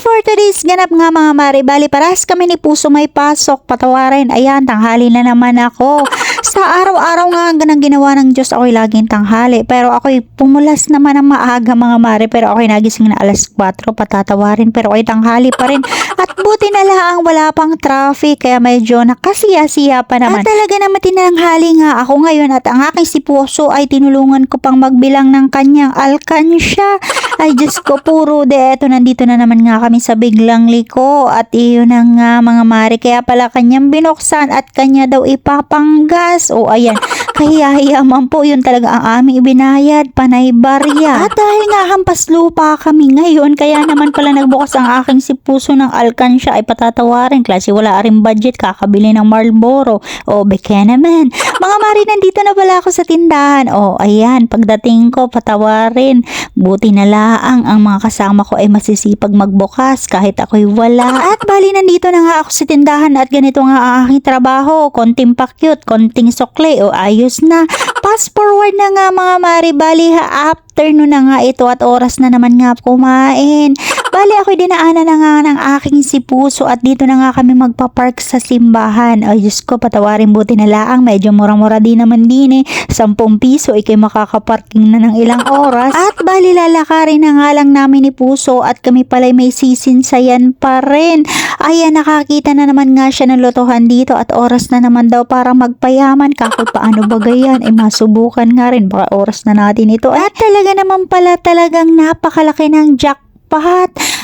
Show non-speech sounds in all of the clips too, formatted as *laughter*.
for today's ganap nga mga mare, paras kami ni Puso may pasok, patawarin, ayan, tanghali na naman ako. Sa araw-araw nga ang ganang ginawa ng Diyos, ako'y laging tanghali. Pero ako'y pumulas naman ng maaga mga mare, pero ako'y nagising na alas 4, patatawarin, pero ako'y tanghali pa rin. At buti na lang wala pang traffic, kaya medyo nakasiya-siya pa naman. At talaga naman tinanghali nga ako ngayon at ang aking si Puso ay tinulungan ko pang magbilang ng kanyang alkansya. Ay Diyos ko, puro de, eto nandito na naman nga kami sa biglang liko at iyon na nga mga mare, kaya pala kanyang binuksan at kanya daw ipapanggas. O ayan, *laughs* kahiyahiya man po yun talaga ang aming ibinayad, panay barya. At dahil nga hampas lupa kami ngayon, kaya naman pala nagbukas ang aking si puso ng alkansya ay patatawarin. Klase wala rin budget, kakabili ng Marlboro. O beke naman. Mga mare, nandito na pala ako sa tindahan. O ayan, pagdating ko, patawarin. Buti na laang ang mga kasama ko ay masisipag magbukas kahit ako'y wala. At bali nandito na nga ako sa tindahan at ganito nga ang aking trabaho. Konting pakyut, konting sukle o ayos na. Fast forward na nga mga mari, bali ha, afternoon na nga ito at oras na naman nga kumain. Bali ako'y dinaanan na nga ng aking si Puso at dito na nga kami magpa-park sa simbahan. Ay Diyos ko, patawarin buti na laang. Medyo mura-mura din naman din eh. 10 piso, ikay makakaparking na ng ilang oras. At bali lalakarin na nga lang namin ni Puso at kami pala'y may sisinsayan pa rin. Ayan, nakakita na naman nga siya ng lotohan dito at oras na naman daw para magpayaman. Kako paano ba gayan? Eh masubukan nga rin. Baka oras na natin ito. At talaga naman pala talagang napakalaki ng jackpot.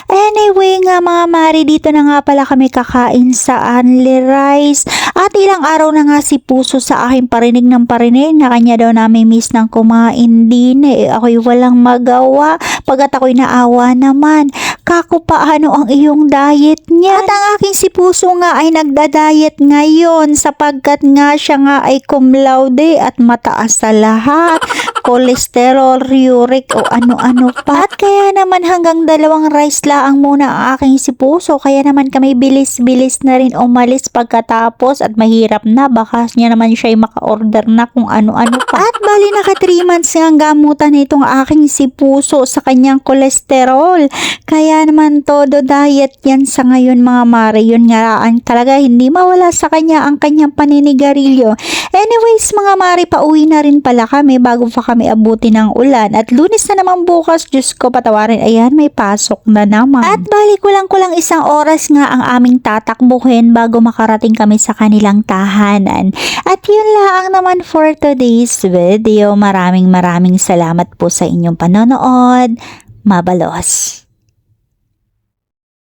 Anyway nga mga mari, dito na nga pala kami kakain sa Only Rice. At ilang araw na nga si Puso sa akin parinig ng parinig na kanya daw namin miss ng kumain din. Eh, ako'y walang magawa. Pagkat ako'y naawa naman. Kako paano ang iyong diet niya? At ang aking si Puso nga ay nagda-diet ngayon sapagkat nga siya nga ay cum laude at mataas sa lahat. Cholesterol, uric o ano-ano pa. At kaya naman hanggang dalawang rice laang muna ang aking si Puso. Kaya naman kami bilis-bilis na rin umalis pagkatapos at mahirap na. Baka niya naman siya ay maka-order na kung ano-ano pa. At bali naka 3 months nga ang gamutan nitong aking si Puso sa kanyang kolesterol. Kaya naman todo diet yan sa ngayon mga mare. Yun nga talaga hindi mawala sa kanya ang kanyang paninigarilyo. Anyways mga mare, pauwi na rin pala kami bago pa kami abuti ng ulan. At lunes na naman bukas, Diyos ko patawarin, ayan may pasok na naman. At balik ko lang kulang isang oras nga ang aming tatakbuhin bago makarating kami sa kanilang tahanan. At yun lang naman for today's video. Maraming maraming salamat po sa inyong panonood. Mabalos.